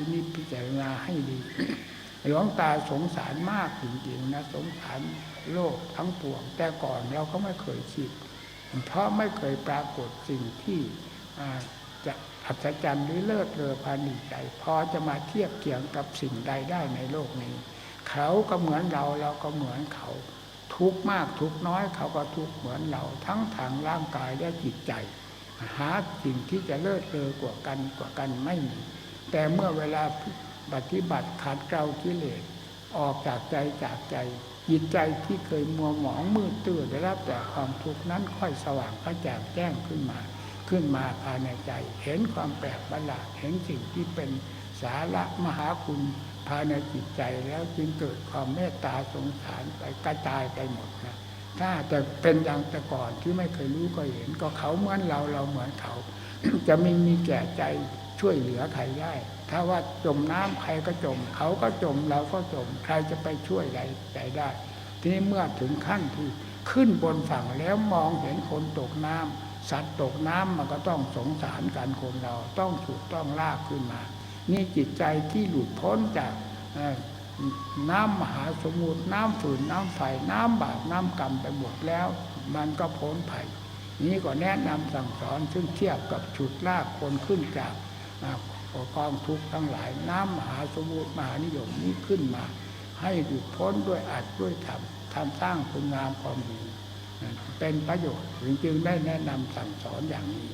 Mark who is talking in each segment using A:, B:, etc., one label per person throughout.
A: พินิจพิจารณาให้ดีหลวงตาสงสารมากจริงๆนะสงสารโลกทั้งปวง แต่ก่อนเราก็ไม่เคยคิด เพราะไม่เคยปรากฏสิ่งที่จะอัศจรรย์หรือเลิศเลอพานิใจพอจะมาเทียบเคียงกับสิ่งใดได้ในโลกนี้ เขาก็เหมือนเราเราก็เหมือนเขา ทุกมากทุกน้อยเขาก็ทุกเหมือนเราทั้งทางร่างกายและจิตใจ หาสิ่งที่จะเลิศเลอกว่ากันกว่ากันไม่มี แต่เมื่อเวลาปฏิบัติขัดเกลากิเลสออกจากใจจากใจ จิตใจที่เคยมัวหมองมืดตื้อได้รับแต่ความทุกข์นั้นค่อยสว่างกระจ่างแจ้งขึ้นมา ขึ้นมาภายในใจ เห็นความแปลกประหลาดเห็นสิ่งที่เป็นสาระมหาคุณภายในจิตใจแล้วจึงเกิดความเมตตาสงสารไปกระจายไปหมดนะถ้าแต่เป็นอย่างแต่ก่อนที่ไม่เคยรู้ก็เห็น ก็เขาเหมือนเราเราเหมือนเขา จะไม่มีแก่ใจ ช่วยเหลือใครได้ถ้าว่าจมน้ำใครก็จม เขาก็จมเราก็จม ใครจะไปช่วยใดใจได้ ทีนี้เมื่อถึงขั้นที่ขึ้นบนฝั่งแล้วมองเห็นคนตกน้ำสัตว์ตกน้ำมันก็ต้องสงสารกันคนเราต้องฉุดต้องลากขึ้นมา นี่จิตใจที่หลุดพ้นจากน้ำมหาสมุทรน้ำฝืนน้ำไฟน้ำบาปน้ำกรรมไปหมดแล้ว มันก็พ้นภัยนี้ก็แนะนำสั่งสอนซึ่งเทียบกับฉุดลากคนขึ้นจาก กองทุกข์ทั้งหลายน้ำมหาสมุทรมหานิยมนี้ขึ้นมา ให้หลุดพ้นด้วยอัดด้วยธรรมทำสร้างคุณงามความดีเป็นประโยชน์จึงได้แนะนำสั่งสอนอย่างนี้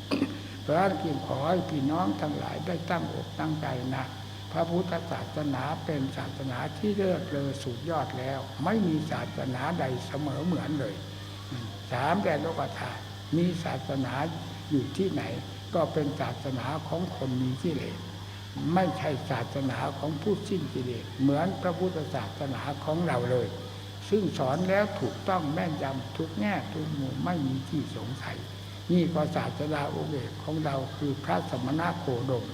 A: เพราะฉะนั้นจึงขอให้พี่น้องทั้งหลายได้ตั้งอกตั้งใจนะพระพุทธศาสนาเป็นศาสนาที่เลิศเลอสุดยอดแล้ว ไม่มีศาสนาใดเสมอเหมือนเลยสามแดนโลกธาตุมีศาสนาอยู่ที่ไหน ก็เป็นศาสนาของคนมีกิเลสไม่ใช่ศาสนาของผู้สิ้นกิเลสเหมือนพระพุทธศาสนาของเราเลย ซึ่งสอนแล้วถูกต้องแม่นยำทุกแง่ทุกมุมไม่มีที่สงสัย นี่ก็ศาสนาโอเวกของเราคือพระสมณะโคดม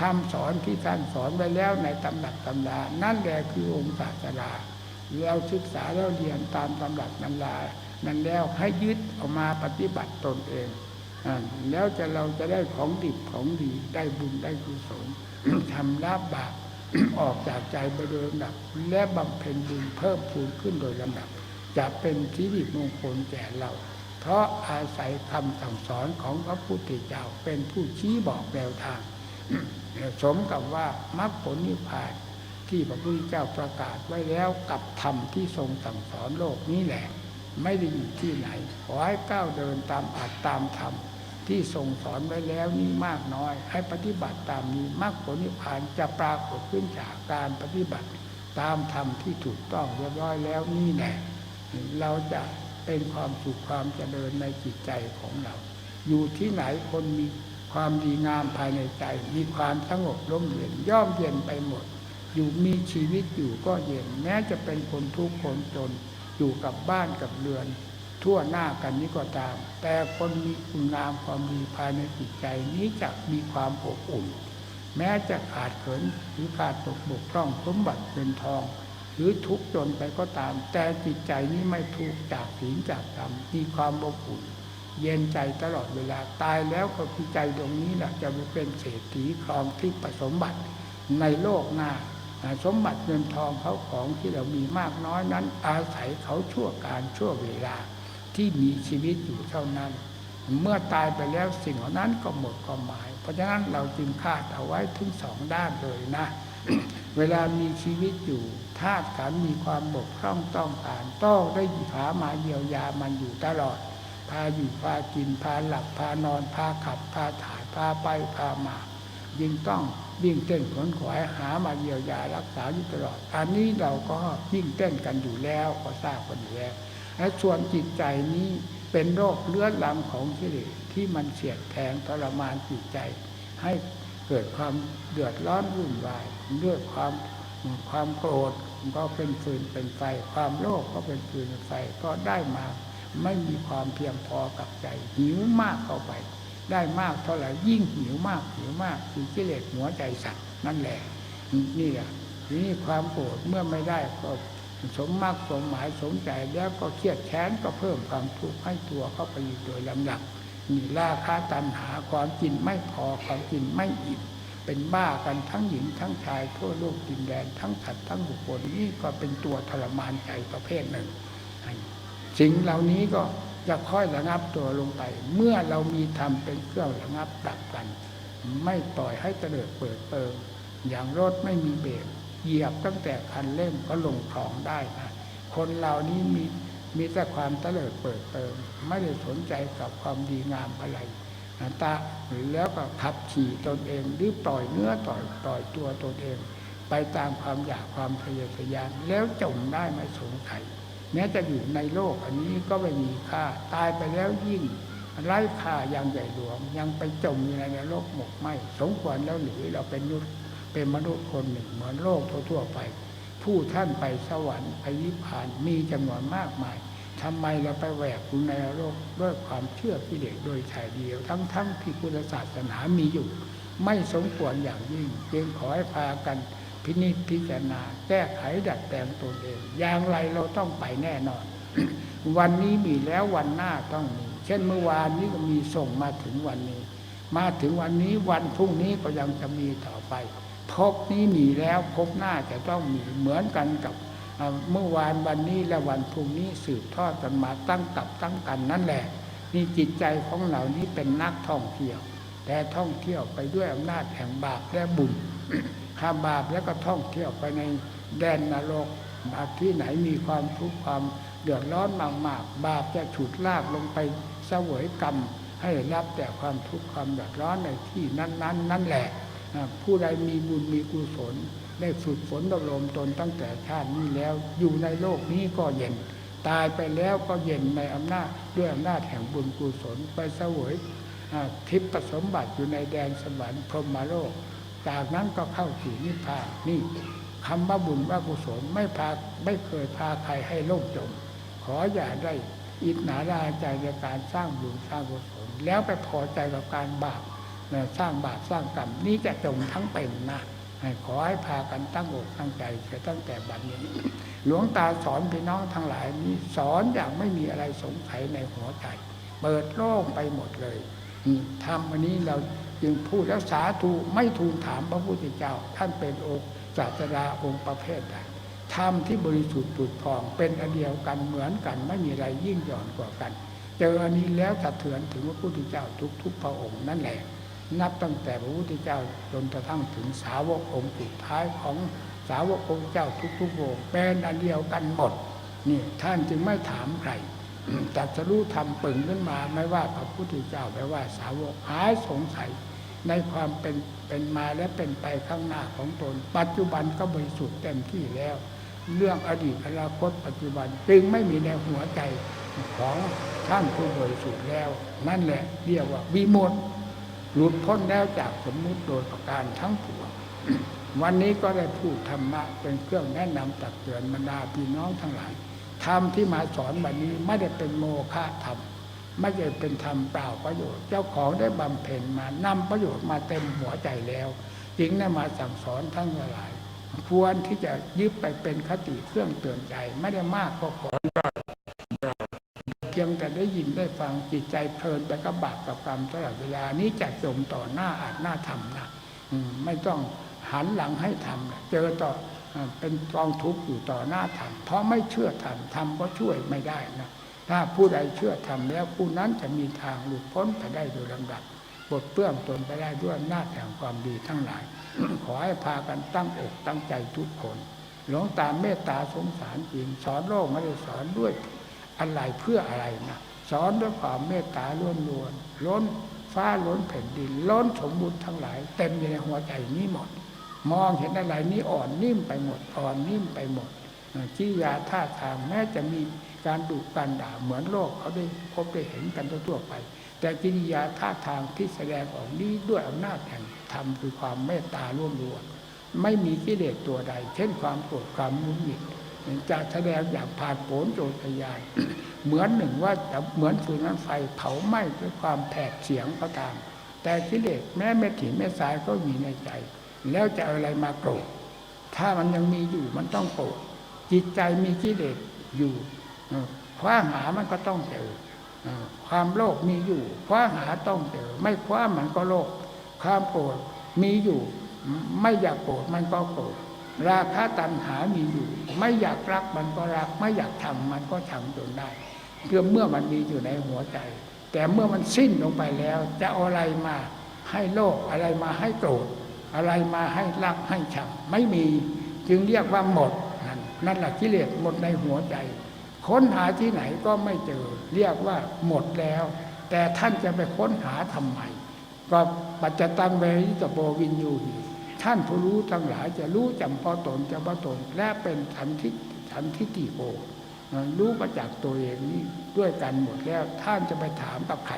A: คำสอนที่ท่านสอนไว้แล้วในตำรับตำรานั่นแหละคือองค์ศาสดาเราศึกษาแล้วเรียนตามตำรับตำรานั้นแล้วให้ยึดออกมาปฏิบัติตนเอง แล้วจะเราจะได้ของดิบของดีได้บุญได้กุศลทำลาบบาปออกจากใจไปโดยลำดับ และบำเพ็ญบุญเพิ่มพูนขึ้นโดยลำดับ จะเป็นชีวิตมงคลแก่เรา เพราะอาศัยคำสั่งสอนของพระพุทธเจ้าเป็นผู้ชี้บอกแนวทางสมกับว่ามรรคผลนิพพานที่พระพุทธเจ้าประกาศไว้แล้วกับธรรมที่ทรงสั่งสอนโลกนี้แหละ ไม่ได้อยู่ที่ไหน ขอให้ก้าวเดินตามอัตตามธรรม ที่ทรงสอนไว้แล้วนี้มากน้อย ให้ปฏิบัติตามนี้มรรคผลนิพพานจะปรากฏขึ้นจากการปฏิบัติตามธรรมที่ถูกต้องเรียบร้อยแล้วนี่แหละเราจะเป็นความสุขความเจริญในจิตใจของเรา อยู่ที่ไหนคนมีความดีงามภายในใจ มีความสงบร่มเย็นย่อมเย็นไปหมด อยู่มีชีวิตอยู่ก็เย็นแม้จะเป็นคนทุกข์คนจน อยู่กับบ้านกับเรือน ทั่วหน้ากันนี้ก็ตาม แต่คนมีคุณงามความดีภายในจิตใจนี้จะมีความอบอุ่น แม้จะขาดเขินหรือขาดตกบกพร่องสมบัติเงินทอง หรือทุกข์จนไปก็ตาม แต่จิตใจนี้ไม่ทุกข์จากศีลจากธรรมมีความอบอุ่น เย็นใจตลอดเวลาตายแล้วก็คือใจดวงนี้แหละจะไปเป็นเศรษฐีครองที่ประสมบัติในโลกหน้าอ่าสมบัติเงินทองเขาของที่เรามีมากน้อยนั้น อาศัยเขาชั่วการชั่วเวลา ที่มีชีวิตอยู่เท่านั้น เมื่อตายไปแล้วสิ่งเหล่านั้นก็หมดความหมาย เพราะฉะนั้นเราจึงคาดเอาไว้ถึงสองด้านเลยนะ เวลามีชีวิตอยู่ธาตุขันมีความบกพร่องต้องการต้องได้หามาเยียวยามันอยู่ตลอด พาอยู่พากินพาหลับพานอนพาขับพาถ่ายพาไปพามายิ่งต้องวิ่งเต้นขนขวายหามาเยียวยารักษาอยู่ตลอด อันนี้เราก็ยิ่งเต้นกันอยู่แล้วก็ทราบกันอยู่แล้ว และส่วนจิตใจนี้เป็นโรคเลื้อนลังของกิเลสที่มันเสียดแทงทรมานจิตใจ ให้เกิดความเดือดร้อนวุ่นวายด้วยความความโกรธก็เป็นฟืนเป็นไฟ ความโลภก็เป็นฟืนเป็นไฟก็ได้มาไม่มีความเพียงพอกับใจ หิวมากเข้าไป ได้มากเท่าไหร่ยิ่งหิวมากหิวมากคือกิเลสหัวใจสัตว์นั่นแหละนี่แหละทีนี้ความโกรธเมื่อไม่ได้ก็ สมมากสมหมายสมใจแล้วก็เครียดแค้นก็เพิ่มความทุกข์ให้ตัวเข้าไปอยู่โดยลำดับมีราคาตัณหาความกินไม่พอความกินไม่อิ่มเป็นบ้ากันทั้งหญิงทั้งชายทั่วโลกดินแดนทั้งสัตว์ทั้งบุคคลนี่ก็เป็นตัวทรมานใจประเภทหนึ่ง สิ่งเหล่านี้ก็จะค่อยระงับตัวลงไป เมื่อเรามีธรรมเป็นเครื่องระงับดับกัน ไม่ปล่อยให้เตลิดเปิดเปิงอย่างรถไม่มีเบรก เหยียบตั้งแต่คันเร่งก็ลงคลองได้นะคนเหล่านี้มีมีแต่ความเตลิดเปิดเปิงไม่ได้สนใจกับความดีงามอะไรนะตาแล้วก็ขับขี่ตนเองหรือปล่อยเนื้อต่อยปล่อยตัวตนเอง ไปตามความอยากความทะเยอทะยานแล้วจมได้ไม่สงสัยแม้จะอยู่ในโลกอันนี้ก็ไม่มีค่าตายไปแล้วยิ่งไร้ค่าอย่างใหญ่หลวงยังไปจมอยู่ในนรกหมกไหมสมควรแล้วหรือเราเป็นนุษย์ เป็นมนุษย์คนหนึ่งเหมือนโลกทั่วไป ผู้ท่านไปสวรรค์ไปนิพานมีจำนวนมากมายทำไมเราไปแหวกอยู่ในโลกด้วยความเชื่อกิเลสโดยชายเดียว ทั้งๆที่พุทธศาสนามีอยู่ ไม่สมควรอย่างยิ่งจึงขอให้พากันพินิจพิจารณา แก้ไขดัดแปลงตนเอง อย่างไรเราต้องไปแน่นอน วันนี้มีแล้ววันหน้าต้องมี เช่นเมื่อวานนี้ก็มีส่งมาถึงวันนี้ มาถึงวันนี้วันพรุ่งนี้ก็ยังจะมีต่อไป พบนี้มีแล้วพบหน้าจะต้องมีเหมือนกันกับเมื่อวานวันนี้และวันพรุ่งนี้สืบทอดกันมาตั้งกับตั้งกันนั่นแหละ นี่จิตใจของเหล่านี้เป็นนักท่องเที่ยว แต่ท่องเที่ยวไปด้วยอำนาจแห่งบาปและบุญข้าบาปแล้วก็ท่องเที่ยวไปในแดนนรกบาปที่ไหนมีความทุกข์ความเดือดร้อนมากๆ บาปจะฉุดลากลงไปเสวยกรรม ให้รับแต่ความทุกข์ความเดือดร้อนในที่นั้น ๆ นั่นแหละ ผู้ใดมีบุญมีกุศล ได้ฝึกฝนอบรมตนตั้งแต่ชาตินี้แล้ว อยู่ในโลกนี้ก็เย็น ตายไปแล้วก็เย็นในอำนาจด้วยอำนาจแห่งบุญกุศลไปเสวยทิพย์สมบัติอยู่ในแดนสวรรค์พรหมโลก จากนั้นก็เข้าสู่นิพพานนี่คำว่าบุญว่ากุศลไม่พาไม่เคยพาใครให้โลกจม ขออย่าได้อิจฉาดาใจในการสร้างบุญสร้างกุศลแล้วไปพอใจกับการบาป สร้างบาปสร้างกรรมนี่จะจมทั้งเป็นนะขอให้พากันตั้งอกตั้งใจเสียตั้งแต่บัดนี้ หลวงตาสอนพี่น้องทั้งหลายนี้สอนอย่างไม่มีอะไรสงสัยในหัวใจ เปิดโล่งไปหมดเลยทำอันนี้เราจึงพูดแล้วสาธุไม่ทูลถามพระพุทธเจ้า ท่านเป็นองค์ศาสดาองค์ประเภทใดธรรมที่บริสุทธิ์ผุดพอง เป็นอันเดียวกันเหมือนกันไม่มีอะไรยิ่งหย่อนกว่ากัน เจออันนี้แล้วสะเทือนถึงพระพุทธเจ้าทุกๆพระองค์นั่นแหละ นับตั้งแต่พระพุทธเจ้าจนกระทั่งถึงสาวกองค์สุดท้ายของสาวกองค์เจ้าทุกๆองค์เป็นอันเดียวกันหมดนี่ท่านจึงไม่ถามใครตรัสรู้ทำปึงขึ้นมาไม่ว่าพระพุทธเจ้าไม่ว่าสาวกหายสงสัยในความเป็นเป็นมาและเป็นไปข้างหน้าของตน ปัจจุบันก็บริสุทธิ์เต็มที่แล้ว เรื่องอดีตอนาคตปัจจุบันจึงไม่มีในหัวใจของท่านผู้บริสุทธิ์แล้ว นั่นแหละเรียกว่าวิมุตติ หลุดพ้นแล้วจากสมมุติโดยประการทั้งปวงวันนี้ก็ได้พูดธรรมะเป็นเครื่องแนะนำตักเตือนบรรดาพี่น้องทั้งหลายธรรมที่มาสอนวันนี้ไม่ได้เป็นโมฆะธรรมไม่ได้เป็นธรรมเปล่าประโยชน์ เจ้าของได้บำเพ็ญมานำประโยชน์มาเต็มหัวใจแล้วจึงได้มาสั่งสอนทั้งหลาย ควรที่จะยึดไปเป็นคติเครื่องเตือนใจไม่ได้มากก็ขอ พียงแต่ได้ยินได้ฟังจิตใจเพลินไปกับบาปกับกรรมตลอดเวลานี้จะจมต่อหน้าอาจหน้าทำนะไม่ต้องหันหลังให้ทำเจอต่อเป็นกองทุกข์อยู่ต่อหน้าทำเพราะไม่เชื่อทำทำก็ช่วยไม่ได้นะถ้าผู้ใดเชื่อทำแล้วผู้นั้นจะมีทางหลุดพ้นไปได้โดยลำดับบทเปื้องตนไปได้ด้วยอำนาจแห่งความดีทั้งหลาย ขอให้พากันตั้งอกตั้งใจทุกคน หลวงตาเมตตาสงสารจริง สอนโลกไม่ได้สอนด้วย อะไรเพื่ออะไรนะสอนด้วยความเมตตาล้วนล้วนๆล้นฟ้าล้นแผ่นดินล้นสมบูรณ์ทั้งหลาย เต็มอยู่ในหัวใจนี้หมด มองเห็นอะไรนี้อ่อนนิ่มไปหมดอ่อนนิ่มไปหมดจิริยาท่าทางแม้จะมีการดุการด่าเหมือนโลกเขาได้พบได้เห็นกันทั่วไป แต่กิริยาท่าทางที่แสดงออกนี้ด้วยอำนาจแห่งธรรมคือความเมตตาร่วมรวมไม่มีกิเลสตัวใด เช่นความโกรธความมุนหงิด จะแสดงอย่างผ่านโผนโจทยาน เหมือนหนึ่งว่าเหมือนฟืนน้ำไฟเผาไหม้ด้วยความแผดเสียงก็ตาม แต่กิเลสแม้เม็ดหินเม็ดทรายก็มีในใจ แล้วจะอะไรมาโกรธถ้ามันยังมีอยู่มันต้องโกรธจิตใจมีกิเลสอยู่คว้าหามันก็ต้องเจอเอ่อความโลภมีอยู่คว้าหาต้องเจอ ไม่คว้ามันก็โลภความโกรธมีอยู่ ไม่อยากโกรธมันก็โกรธ ราคะตัณหามีอยู่ ไม่อยากรักมันก็รัก ไม่อยากทำมันก็ทำจนได้เพื่อเมื่อมันมีอยู่ในหัวใจ แต่เมื่อมันสิ้นลงไปแล้ว จะอะไรมาให้โลภอะไรมาให้โกรธอะไรมาให้รักให้ชังไม่มีจึงเรียกว่าหมด นั่นนั่นแหละกิเลสหมดในหัวใจ ค้นหาที่ไหนก็ไม่เจอ เรียกว่าหมดแล้ว แต่ท่านจะไปค้นหาทำไมก็ปัจจตังเวริตโปวินยูหี ท่านผู้รู้ทั้งหลายจะรู้จำพอตนจำพอตน และเป็นสันทิสันทิฏฐิโกรู้ประจักษ์ตัวเองนี้ด้วยกันหมดแล้วท่านจะไปถามกับใคร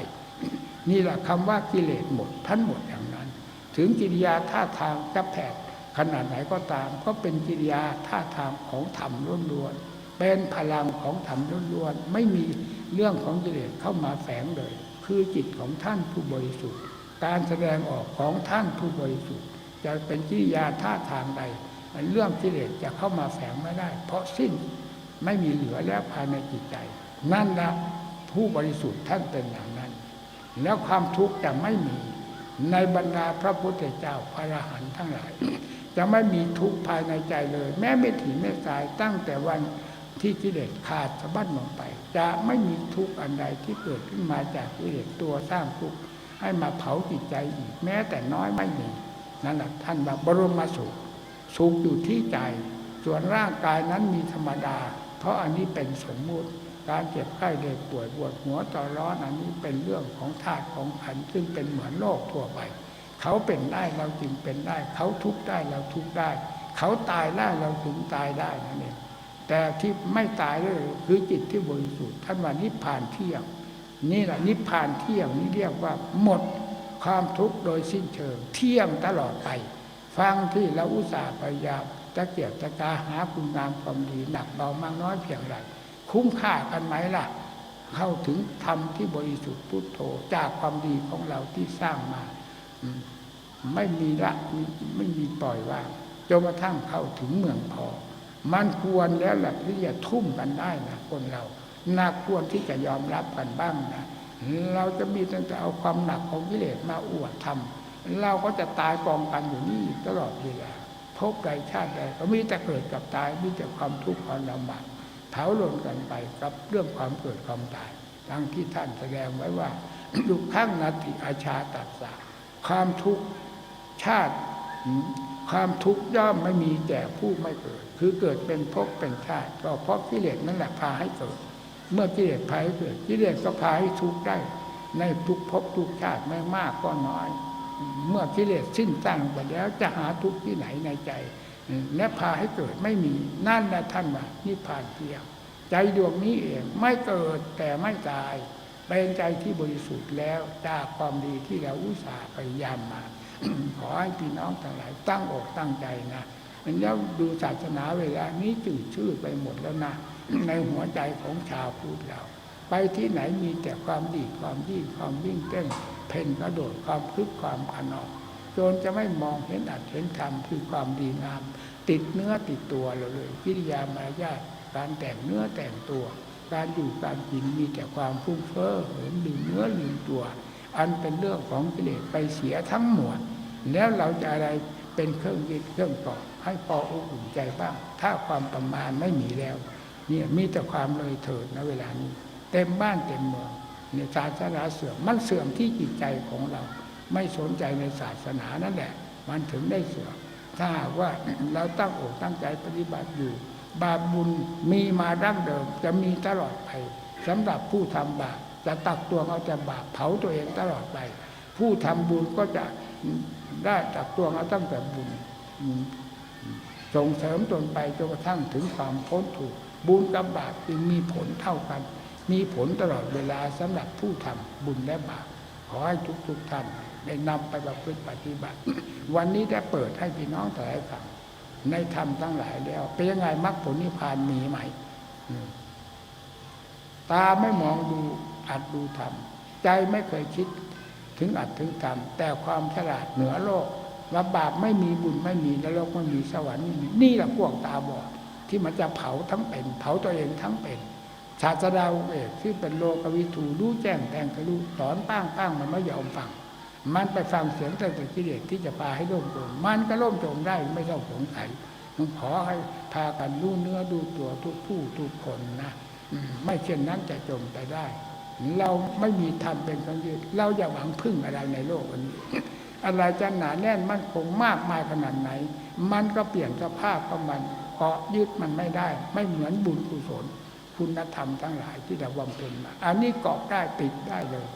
A: นี่แหละคำว่ากิเลสหมดท่านหมดอย่างนั้น ถึงกิริยาท่าทางจะแผดขนาดไหนก็ตาม ก็เป็นกิริยาท่าทางของธรรมล้วนๆเป็นพลังของธรรมล้วนๆไม่มีเรื่องของกิเลสเข้ามาแฝงเลย คือจิตของท่านผู้บริสุทธิ์ การแสดงออกของท่านผู้บริสุทธิ์ จะเป็นกิริยาท่าทางใดเรื่องกิเลสจะเข้ามาแฝงไม่ได้ เพราะสิ้นไม่มีเหลือแล้วภายในจิตใจ นั่นละผู้บริสุทธิ์ท่านเป็นอย่างนั้น แล้วความทุกข์จะไม่มีในบรรดาพระพุทธเจ้าพระอรหันต์ทั้งหลาย จะไม่มีทุกข์ภายในใจเลย แม้ไม่ถีไม่ตายตั้งแต่วันที่กิเลสขาดสะบั้นลงไป จะไม่มีทุกข์อันใดที่เกิดขึ้นมาจากกิเลสตัวสร้างทุกข์ให้มาเผาจิตใจอีก แม้แต่น้อยไม่มี นั่นแหละท่านว่าบรมสุข สุขอยู่ที่ใจ ส่วนร่างกายนั้นมีธรรมดา เพราะอันนี้เป็นสมมุติ การเจ็บไข้เด็กป่วยปวดหัวต่อร้อนอันนี้เป็นเรื่องของธาตุของขันซึ่งเป็นเหมือนโลกทั่วไป เขาเป็นได้เราจึงเป็นได้ เขาทุกข์ได้เราทุกข์ได้ เขาตายได้เราถึงตายได้นั่นเองแต่ที่ไม่ตายเลยคือจิตที่บริสุทธิ์ท่านว่านิพพานเที่ยงนี่แหละนิพพานเที่ยงนี่เรียกว่าหมด ความทุกข์โดยสิ้นเชิง เที่ยงตลอดไป ฟังที่เราอุตส่าห์พยายามจะเกียรติกาหาคุณงามความดีหนักเบามากน้อยเพียงไรคุ้มค่ากันไหมล่ะ เข้าถึงธรรมที่บริสุทธิ์พุทโธจากความดีของเราที่สร้างมา ไม่มีละไม่มีปล่อยว่างจนกระทั่งเข้าถึงเมืองพอ มันควรแล้วแหละที่จะทุ่มกันได้นะคนเรา น่าควรที่จะยอมรับกันบ้างนะ เราจะมีตั้งแต่เอาความหนักของกิเลสมาอวดทำเราก็จะตายกองกันอยู่นี่ตลอดเวลาพบใดชาติใดก็มีแต่เกิดกับตายมีแต่ความทุกข์ความลำบากเผาลนกันไปกับเรื่องความเกิดความตายทั้งที่ท่านแสดงไว้ว่าดุข้างนาติอาชาตัสสะความทุกข์ชาติ ความทุกข์ย่อมไม่มีแก่ผู้ไม่เกิด คือเกิดเป็นภพเป็นชาติก็เพราะกิเลสนั่นแหละพาให้เกิด เมื่อกิเลสพาให้เกิดกิเลสก็พาให้ทุกข์ได้ ในทุกภพทุกชาติไม่มากก็น้อย เมื่อกิเลสสิ้นตั้งไปแล้วจะหาทุกข์ที่ไหนในใจและพาให้เกิดไม่มีนั่นนะท่านว่านิพพานเพียงใจดวงนี้เองไม่เกิดแต่ไม่ตายเป็นใจที่บริสุทธิ์แล้วจากความดีที่เราอุตส่าห์พยายามมา ขอให้พี่น้องทั้งหลายตั้งอกตั้งใจนะแล้วดูศาสนาเวลานี้จืดชืดไปหมดแล้วนะ ในหัวใจของชาวพุทธเรา ไปที่ไหนมีแต่ความดีความยิ่งความวิ่งเต้นเพ่นกระโดดความคึกความขนองจนจะไม่มองเห็นอัตเห็นธรรมคือความดีงาม ติดเนื้อติดตัวเราเลยกิริยามารยาทการแต่งเนื้อแต่งตัว การอยู่การกินมีแต่ความฟุ้งเฟ้อเหิมลืมเนื้อลืมตัว อันเป็นเรื่องของกิเลสไปเสียทั้งหมดแล้วเราจะอะไรเป็นเครื่องยึดเครื่องเกาะให้พออุ่นใจบ้าง ถ้าความประมาณไม่มีแล้ว นี่ยมีแต่ความเลยเถิดนะเวลานี้ เต็มบ้านเต็มเมืองเนี่ยศาสนาเสื่อมมันเสื่อมที่จิตใจของเรา ไม่สนใจในศาสนานั่นแหละ มันถึงได้เสื่อมถ้าว่าเราตั้งอกตั้งใจปฏิบัติอยู่ บาปบุญมีมาดั้งเดิม จะมีตลอดไปสำหรับผู้ทำบาปจะตักตัวเอาแต่บาปเผาตัวเองตลอดไป ผู้ทำบุญก็จะได้ตักตัวเอาตั้งแต่บุญส่งเสริมตนไปจนกระทั่งถึงความพ้นถูก บุญกับบาปจึงมีผลเท่ากัน มีผลตลอดเวลาสำหรับผู้ทำบุญและบาปขอให้ทุกๆทท่านได้นำไปประพฤติปฏิบัติ วันนี้ได้เปิดให้พี่น้องแต่ให้ฟังในธรรมทั้งหลายแล้วเป็นยังไงมรรคผลนิพพานมีไหมตาไม่มองดูอัดดูธรรมใจไม่เคยคิดถึงอัดถึงธรรมแต่ความฉลาดเหนือโลกว่าบาปไม่มีบุญไม่มีนรกไม่มีสวรรค์ไม่มีนี่แหละพวกตาบอด ที่มันจะเผาทั้งเป็น เผาตัวเองทั้งเป็นศาสดาเอกที่เป็นโลกวิถูรู้แจ้งแทงทะลุสอนป้างป้างมันไม่ยอมฟัง มันไปฟังเสียงแต่กิเลสที่จะพาให้ล่มจมมันก็ล่มจมได้ไม่ต้องสงสัยมันขอให้พากันรู้เนื้อดูตัวทุกผู้ทุกคนนะไม่เช่นนั้นจะจมไปได้ เราไม่มีธรรมเป็นเครื่องยึดเราอย่าหวังพึ่งอะไรในโลกอันนี้ อะไรจะหนาแน่นมั่นคงมากมายขนาดไหน มันก็เปลี่ยนสภาพของมัน เพราะยึดมันไม่ได้ ไม่เหมือนบุญกุศลคุณธรรมทั้งหลายที่เราบำเพ็ญมาอันนี้เกาะได้ติดได้เลย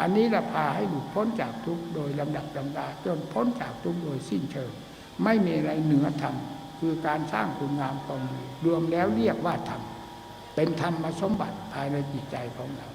A: อันนี้เราพาให้หลุดพ้นจากทุกข์โดยลำดับลำดาจนพ้นจากทุกข์โดยสิ้นเชิง ไม่มีอะไรเหนือธรรมคือการสร้างคุณงามความดีรวมแล้วเรียกว่าธรรมเป็นธรรมสมบัติภายในจิตใจของเรา